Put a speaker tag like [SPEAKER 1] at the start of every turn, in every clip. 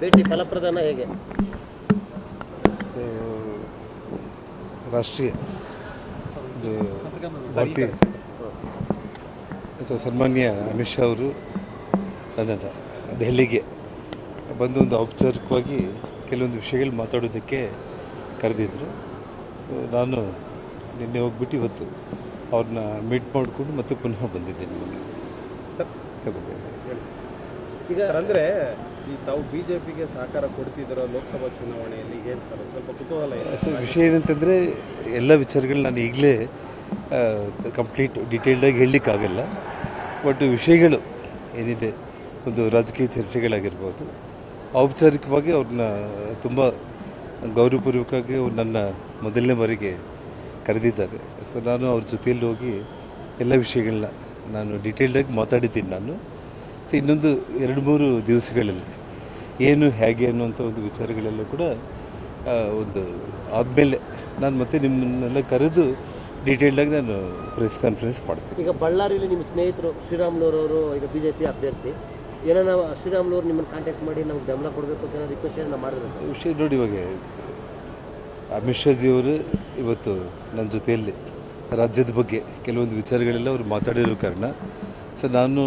[SPEAKER 1] ಭೇಟಿ ಫಲಪ್ರದಾನ ಹೇಗೆ?
[SPEAKER 2] ಸೊ, ರಾಷ್ಟ್ರೀಯ ಭಾರತೀಯ ಸೊ ಸನ್ಮಾನ್ಯ ಅಮಿತ್ ಶಾ ಅವರು ನನ್ನನ್ನು ದೆಹಲಿಗೆ ಬಂದು ಒಂದು ಔಪಚಾರಿಕವಾಗಿ ಕೆಲವೊಂದು ವಿಷಯಗಳು ಮಾತಾಡೋದಕ್ಕೆ ಕರೆದಿದ್ದರು ಸೊ ನಾನು ನಿನ್ನೆ ಹೋಗ್ಬಿಟ್ಟು ಇವತ್ತು ಅವ್ರನ್ನ ಮೀಟ್ ಮಾಡಿಕೊಂಡು ಮತ್ತೆ ಪುನಃ ಬಂದಿದ್ದೇನೆ ನಿಮಗೆ.
[SPEAKER 3] ಸರ್.
[SPEAKER 2] ಬಂದಿದ್ದೇನೆ. ಬಂದಿದ್ದೆ
[SPEAKER 1] ಈಗ
[SPEAKER 3] ಅಂದರೆ ಈ ತಾವು ಬಿ ಜೆ ಪಿಗೆ ಸಹಕಾರ ಕೊಡ್ತಿದ್ದೀರೋ ಲೋಕಸಭಾ ಚುನಾವಣೆಯಲ್ಲಿ ಏನು ಸರ್? ಸ್ವಲ್ಪ ಕುತೂಹಲ ಇದೆ.
[SPEAKER 2] ವಿಷಯ ಏನಂತಂದರೆ ಎಲ್ಲ ವಿಚಾರಗಳು ನಾನು ಈಗಲೇ ಕಂಪ್ಲೀಟ್ ಡೀಟೇಲ್ಡಾಗಿ ಹೇಳಲಿಕ್ಕಾಗಲ್ಲ. ಬಟ್ ವಿಷಯಗಳು ಏನಿದೆ ಒಂದು ರಾಜಕೀಯ ಚರ್ಚೆಗಳಾಗಿರ್ಬೋದು ಔಪಚಾರಿಕವಾಗಿ ಅವ್ರನ್ನ ತುಂಬ ಗೌರವಪೂರ್ವಕವಾಗಿ ಅವ್ರು ನನ್ನ ಮೊದಲನೇ ಬಾರಿಗೆ ಕರೆದಿದ್ದಾರೆ. ಸೊ ನಾನು ಅವ್ರ ಜೊತೆಯಲ್ಲಿ ಹೋಗಿ ಎಲ್ಲ ವಿಷಯಗಳನ್ನ ನಾನು ಡೀಟೇಲ್ಡಾಗಿ ಮಾತಾಡಿದ್ದೀನಿ ನಾನು. ಸೊ ಇನ್ನೊಂದು ಎರಡು ಮೂರು ದಿವಸಗಳಲ್ಲಿ ಏನು ಹೇಗೆ ಅನ್ನುವಂಥ ಒಂದು ವಿಚಾರಗಳೆಲ್ಲ ಕೂಡ ಒಂದು ಆದಮೇಲೆ ನಾನು ಮತ್ತೆ ನಿಮ್ಮನ್ನೆಲ್ಲ ಕರೆದು ಡೀಟೇಲ್ಡಾಗಿ ನಾನು ಪ್ರೆಸ್ ಕಾನ್ಫರೆನ್ಸ್ ಮಾಡ್ತೀನಿ.
[SPEAKER 1] ಈಗ ಬಳ್ಳಾರಿಯಲ್ಲಿ ನಿಮ್ಮ ಸ್ನೇಹಿತರು ಶ್ರೀರಾಮ್ಲೂರವರು ಈಗ ಬಿ ಜೆ ಪಿ ಅಭ್ಯರ್ಥಿ ಏನೋ ನಾವು ಶ್ರೀರಾಮ್ಲೂರು ನಿಮ್ಮನ್ನು ಕಾಂಟ್ಯಾಕ್ಟ್ ಮಾಡಿ ನಮ್ಗೆ ಬೆಂಬಲ ಕೊಡಬೇಕು ಅಂತ ರಿಕ್ವೆಸ್ಟ್ ಏನೋ ಮಾಡಿದ್ರೆ ಸರ್?
[SPEAKER 2] ವಿಷಯ ನೋಡಿ ಇವಾಗ ಅಮಿತ್ ಶಾಜಿಯವರು ಇವತ್ತು ನನ್ನ ಜೊತೆಯಲ್ಲಿ ರಾಜ್ಯದ ಬಗ್ಗೆ ಕೆಲವೊಂದು ವಿಚಾರಗಳೆಲ್ಲ ಅವರು ಮಾತಾಡಿರೋ ಕಾರಣ ಸೊ ನಾನು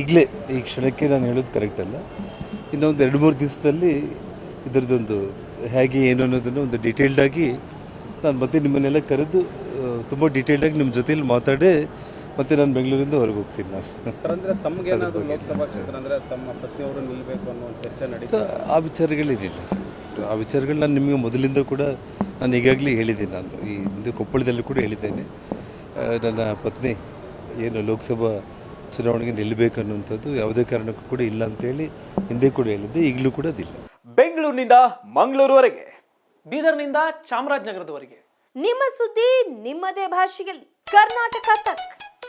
[SPEAKER 2] ಈಗಲೇ ಈ ಕ್ಷಣಕ್ಕೆ ನಾನು ಹೇಳೋದು ಕರೆಕ್ಟ್ ಅಲ್ಲ. ಇನ್ನೊಂದು ಎರಡು ಮೂರು ದಿವಸದಲ್ಲಿ ಇದರದ್ದೊಂದು ಹೇಗೆ ಏನು ಅನ್ನೋದನ್ನು ಒಂದು ಡೀಟೇಲ್ಡಾಗಿ ನಾನು ಮತ್ತೆ ನಿಮ್ಮನ್ನೆಲ್ಲ ಕರೆದು ತುಂಬ ಡೀಟೇಲ್ಡಾಗಿ ನಿಮ್ಮ ಜೊತೆಯಲ್ಲಿ ಮಾತಾಡಿ ಮತ್ತೆ ನಾನು ಬೆಂಗಳೂರಿಂದ ಹೊರಗೆ ಹೋಗ್ತೀನಿ ನಾನು.
[SPEAKER 3] ಸರ್ ಅಂದರೆ ತಮಗೇನಾದರೂ ಲೋಕಸಭಾ ಕ್ಷೇತ್ರ ಅಂದರೆ ತಮ್ಮ ಪತ್ನಿಯವರು ನಿಲ್ಲಬೇಕು ಅನ್ನೋ ಚರ್ಚೆ
[SPEAKER 2] ಸೊ
[SPEAKER 3] ನಡೀತಾ
[SPEAKER 2] ಆ ವಿಚಾರಗಳೇನಿಲ್ಲ ಆ ವಿಚಾರಗಳು ನಾನು ನಿಮಗೆ ಮೊದಲಿಂದ ಕೂಡ ನಾನು ಈಗಾಗಲೇ ಹೇಳಿದ್ದೀನಿ ನಾನು. ಈ ಹಿಂದೆ ಕೊಪ್ಪಳದಲ್ಲೂ ಕೂಡ ಹೇಳಿದ್ದೇನೆ. ನನ್ನ ಪತ್ನಿ ಏನು ಲೋಕಸಭಾ ಚುನಾವಣೆಗೆ ನಿಲ್ಲಬೇಕು ಅನ್ನುವಂಥದ್ದು ಯಾವುದೇ ಕಾರಣಕ್ಕೂ ಕೂಡ ಇಲ್ಲ ಅಂತೇಳಿ ಹಿಂದೆ ಕೂಡ ಹೇಳಿದ್ದೆ ಈಗಲೂ ಕೂಡ ಅದಿಲ್ಲ.
[SPEAKER 4] ಬೆಂಗಳೂರಿನಿಂದ ಮಂಗಳೂರುವರೆಗೆ
[SPEAKER 5] ಬೀದರ್ನಿಂದ ಚಾಮರಾಜನಗರದವರೆಗೆ.
[SPEAKER 6] ನಿಮ್ಮ ಸುದ್ದಿ ನಿಮ್ಮದೇ ಭಾಷೆಯಲ್ಲಿ. ಕರ್ನಾಟಕ ತಕ್.